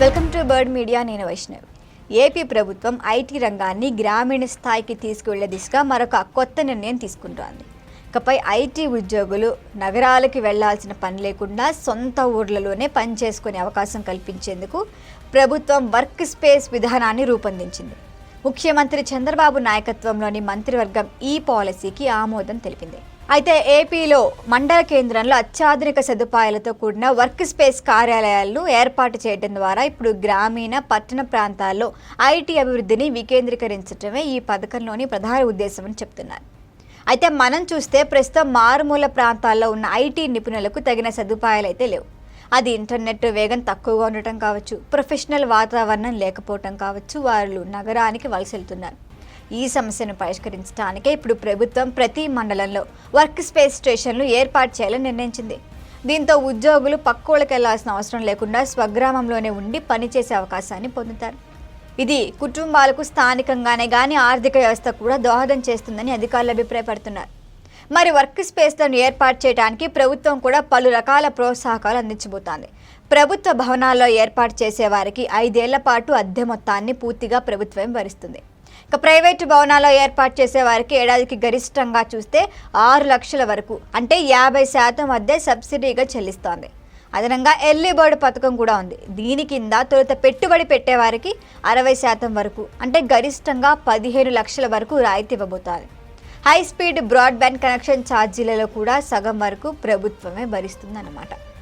Welcome to bird media నేను Vaishnav. AP ప్రభుత్వం IT రంగాన్ని గ్రామీణ స్థాయికి తీసుకువెళ్ళే దిశగా మరొక కొత్త నిర్ణయం తీసుకుంటోంది. ఇకపై ఐటీ ఉద్యోగులు నగరాలకి వెళ్ళాల్సిన పని లేకుండా సొంత ఊర్లలోనే పనిచేసుకునే అవకాశం కల్పించేందుకు ప్రభుత్వం వర్క్ స్పేస్ విధానాన్ని రూపొందించింది. ముఖ్యమంత్రి చంద్రబాబు నాయకత్వంలోని మంత్రివర్గం ఈ పాలసీకి ఆమోదం తెలిపింది. అయితే ఏపీలో మండల కేంద్రంలో అత్యాధునిక సదుపాయాలతో కూడిన వర్క్ స్పేస్ కార్యాలయాలను ఏర్పాటు చేయడం ద్వారా ఇప్పుడు గ్రామీణ పట్టణ ప్రాంతాల్లో ఐటీ అభివృద్ధిని వికేంద్రీకరించడమే ఈ పథకంలోని ప్రధాన ఉద్దేశమని చెప్తున్నారు. అయితే మనం చూస్తే ప్రస్తుతం మారుమూల ప్రాంతాల్లో ఉన్న ఐటీ నిపుణులకు తగిన సదుపాయాలు అయితే లేవు. అది ఇంటర్నెట్ వేగం తక్కువగా ఉండటం కావచ్చు ప్రొఫెషనల్ వాతావరణం లేకపోవటం కావచ్చు వాళ్ళు నగరానికి వలస వెళ్తున్నారు ఈ సమస్యను పరిష్కరించడానికే ఇప్పుడు ప్రభుత్వం ప్రతి మండలంలో వర్క్ స్పేస్ స్టేషన్లు ఏర్పాటు చేయాలని నిర్ణయించింది. దీంతో ఉద్యోగులు పక్కోళ్ళకి వెళ్ళాల్సిన అవసరం లేకుండా స్వగ్రామంలోనే ఉండి పనిచేసే అవకాశాన్ని పొందుతారు. ఇది కుటుంబాలకు స్థానికంగానే కానీ ఆర్థిక వ్యవస్థ కూడా దోహదం చేస్తుందని అధికారులు అభిప్రాయపడుతున్నారు. మరి వర్క్ స్పేస్లను ఏర్పాటు చేయడానికి ప్రభుత్వం కూడా పలు రకాల ప్రోత్సాహకాలు అందించబోతోంది. ప్రభుత్వ భవనాల్లో ఏర్పాటు చేసే వారికి ఐదేళ్ళ పాటు అద్దె మొత్తాన్ని పూర్తిగా ప్రభుత్వం భరిస్తుంది. ఇక ప్రైవేటు భవనాల్లో ఏర్పాటు చేసే వారికి ఏడాదికి గరిష్టంగా చూస్తే ఆరు లక్షల వరకు అంటే యాభై శాతం మధ్య సబ్సిడీగా చెల్లిస్తోంది. అదనంగా ఎర్లీ బర్డ్ పథకం కూడా ఉంది. దీని కింద తొలుత పెట్టుబడి పెట్టేవారికి అరవై శాతం వరకు అంటే గరిష్టంగా పదిహేను లక్షల వరకు రాయితీ ఇవ్వబోతోంది. హై స్పీడ్ బ్రాడ్బ్యాండ్ కనెక్షన్ ఛార్జీలలో కూడా సగం వరకు ప్రభుత్వమే భరిస్తుందన్నమాట. ఇక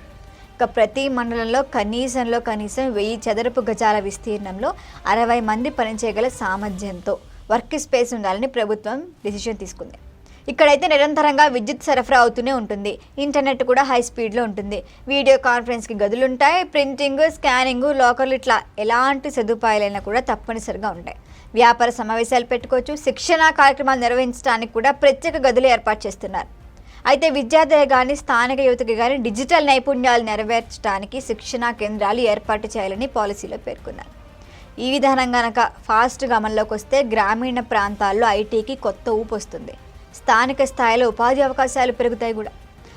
ప్రతి మండలంలో కనీసంలో కనీసం వెయ్యి చదరపు గజాల విస్తీర్ణంలో అరవై మంది పనిచేయగల సామర్థ్యంతో వర్క్ స్పేస్ ఉండాలని ప్రభుత్వం డిసిషన్ తీసుకుంది. ఇక్కడైతే నిరంతరంగా విద్యుత్ సరఫరా అవుతూనే ఉంటుంది. ఇంటర్నెట్ కూడా హై స్పీడ్లో ఉంటుంది. వీడియో కాన్ఫరెన్స్కి గదులు ఉంటాయి ప్రింటింగ్ స్కానింగ్ లోకర్లు ఇట్లా ఎలాంటి సదుపాయాలైనా కూడా తప్పనిసరిగా ఉంటాయి. వ్యాపార సమావేశాలు పెట్టుకోవచ్చు. శిక్షణ కార్యక్రమాలు నిర్వహించడానికి కూడా ప్రత్యేక గదులు ఏర్పాటు చేస్తున్నారు. అయితే విద్యార్థులు కానీ స్థానిక యువతకి కానీ డిజిటల్ నైపుణ్యాలు నెరవేర్చడానికి శిక్షణా కేంద్రాలు ఏర్పాటు చేయాలని పాలసీలో పేర్కొన్నారు. ఈ విధానం గనక ఫాస్ట్గా అమల్లోకి వస్తే గ్రామీణ ప్రాంతాల్లో ఐటీకి కొత్త ఊపు వస్తుంది. స్థానిక స్థాయిలో ఉపాధి అవకాశాలు పెరుగుతాయి కూడా.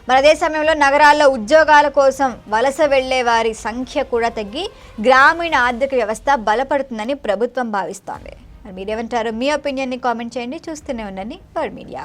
మరి అదే సమయంలో నగరాల్లో ఉద్యోగాల కోసం వలస వెళ్ళే వారి సంఖ్య కూడా తగ్గి గ్రామీణ ఆర్థిక వ్యవస్థ బలపడుతుందని ప్రభుత్వం భావిస్తోంది. మరి మీరేమంటారు? మీ ఒపీనియన్ని కామెంట్ చేయండి. చూస్తూనే ఉండండి. Word media.